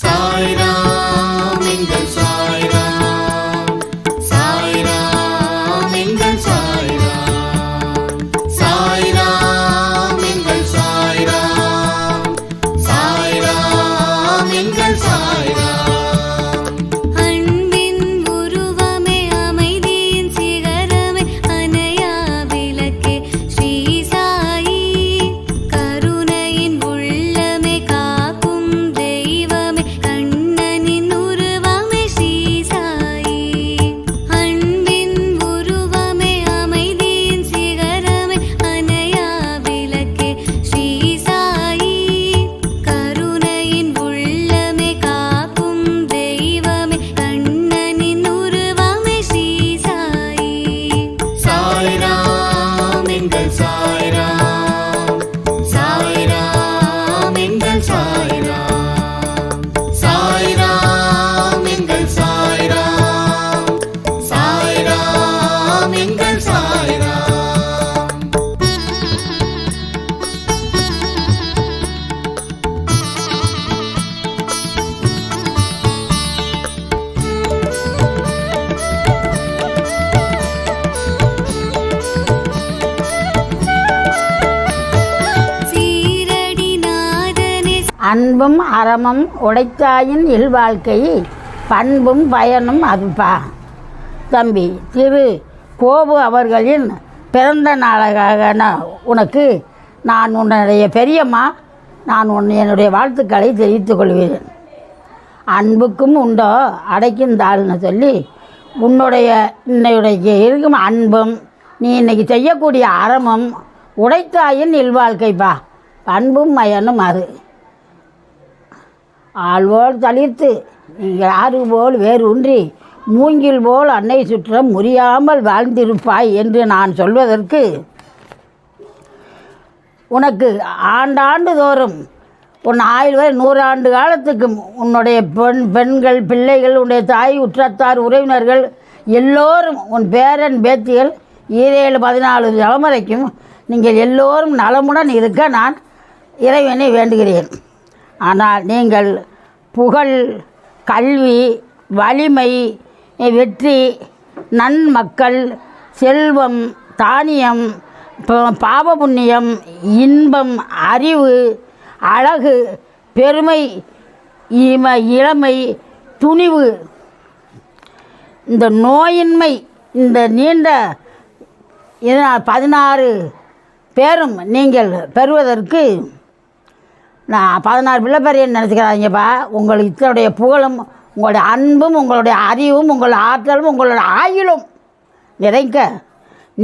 சாய்ராம் எங்கள் சாய்ராம் எங்கள் சாய்ராம். சாய்ராம் எங்கள் அன்பும் அறமும் உடைத்தாயின் இல்வாழ்க்கை பண்பும் பயனும் அதுப்பா தம்பி திரு கோபு அவர்களின் பிறந்த நாளாக உனக்கு நான் உன்னுடைய பெரியம்மா நான் உன் என்னுடைய வாழ்த்துக்களை தெரிவித்துக் கொள்கிறேன். அன்புக்கும் உண்டோ? அடைக்கும் தாள்னு சொல்லி உன்னுடைய இன்னையுடைய இருக்கும் அன்பும் நீ இன்னைக்கு செய்யக்கூடிய அறமும் உடைத்தாயின் இல்வாழ்க்கைப்பா. அன்பும் மயனும் அது. ஆள்வோல் தளிர்த்து நீங்கள் ஆறு போல் வேறு ஒன்றி மூங்கில் போல் அன்னை சுற்றம் முறியாமல் வாழ்ந்திருப்பாய் என்று நான் சொல்வதற்கு உனக்கு ஆண்டாண்டு தோறும் உன் ஆயுள் வரை நூறாண்டு காலத்துக்கும் உன்னுடைய பெண் பெண்கள் பிள்ளைகள் உன்னுடைய தாய் உற்றத்தார் உறவினர்கள் எல்லோரும் உன் பேரன் பேத்திகள் ஈரேழு பதினாலு தலைமுறைக்கும் நீங்கள் எல்லோரும் நலமுடன் இருக்க நான் இறைவனை வேண்டுகிறேன். ஆனால் நீங்கள் புகழ் கல்வி வலிமை வெற்றி நன்மக்கள் செல்வம் தானியம் பாவ புண்ணியம் இன்பம் அறிவு அழகு பெருமை இம இளமை துணிவு. இந்த நோயின்மை இந்த நீண்ட இதனால் பதினாறு பேரும் நீங்கள் பெறுவதற்கு நான் பதினாறு பிள்ளை பெரியன்னு நினச்சிக்கிறாங்கப்பா உங்களுக்கு இத்தனுடைய புகழும் உங்களுடைய அன்பும் உங்களுடைய அறிவும் உங்கள் ஆற்றலும் உங்களுடைய ஆயுளும் நிறைக்க.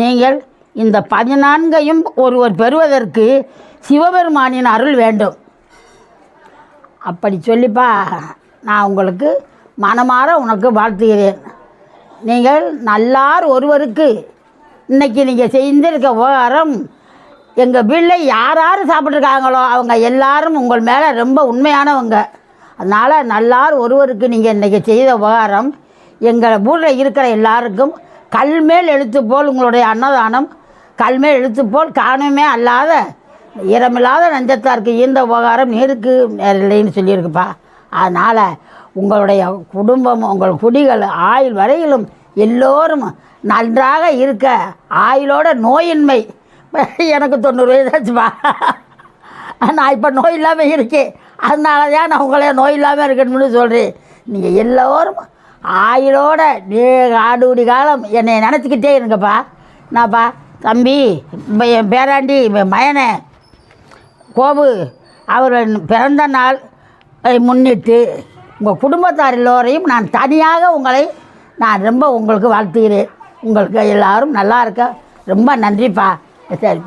நீங்கள் இந்த பதினான்கையும் ஒருவர் பெறுவதற்கு சிவபெருமானின் அருள் வேண்டும். அப்படி சொல்லிப்பா நான் உங்களுக்கு மனமாற உனக்கு வாழ்த்துகிறேன். நீங்கள் நல்லார் ஒருவருக்கு இன்றைக்கி நீங்கள் செய்திருக்க உபகாரம் எங்கள் வீட்டில் யார் யார் சாப்பிட்ருக்காங்களோ அவங்க எல்லாரும் உங்கள் மேலே ரொம்ப உண்மையானவங்க. அதனால் நல்லார் ஒருவருக்கு நீங்கள் இன்றைக்கி செய்த உபகாரம் எங்கள் ஊரில் இருக்கிற எல்லாருக்கும் கல்மேல் எழுத்து போல் உங்களுடைய அன்னதானம் கல்மேல் எழுத்து போல் காணுமே அல்லாத ஈரமில்லாத நஞ்சத்தாருக்கு ஈந்த உபகாரம் நேருக்கு நேரில்லைன்னு சொல்லியிருக்குப்பா. அதனால் உங்களுடைய குடும்பம் உங்கள் குடிகள் ஆயுள் வரையிலும் எல்லோரும் நன்றாக இருக்க ஆயுளோட நோயின்மை எனக்கு தொண்ணூறு வயதாச்சுப்பா. நான் இப்போ நோய் இல்லாமல் இருக்கேன். அதனால தான் நான் உங்களே நோய் இல்லாமல் இருக்கணும்னு சொல்கிறேன் நீங்கள் எல்லோரும் ஆயுளோட நீ ஆடுடி காலம் என்னை நினச்சிக்கிட்டே இருங்கப்பா. நான்ப்பா தம்பி என் பேராண்டி மயனை கோபு அவர் பிறந்த நாள் முன்னிட்டு உங்கள் குடும்பத்தார் எல்லோரையும் நான் தனியாக உங்களை நான் ரொம்ப உங்களுக்கு வாழ்த்துகிறேன். உங்களுக்கு எல்லோரும் நல்லா இருக்க ரொம்ப நன்றிப்பா. Esa es el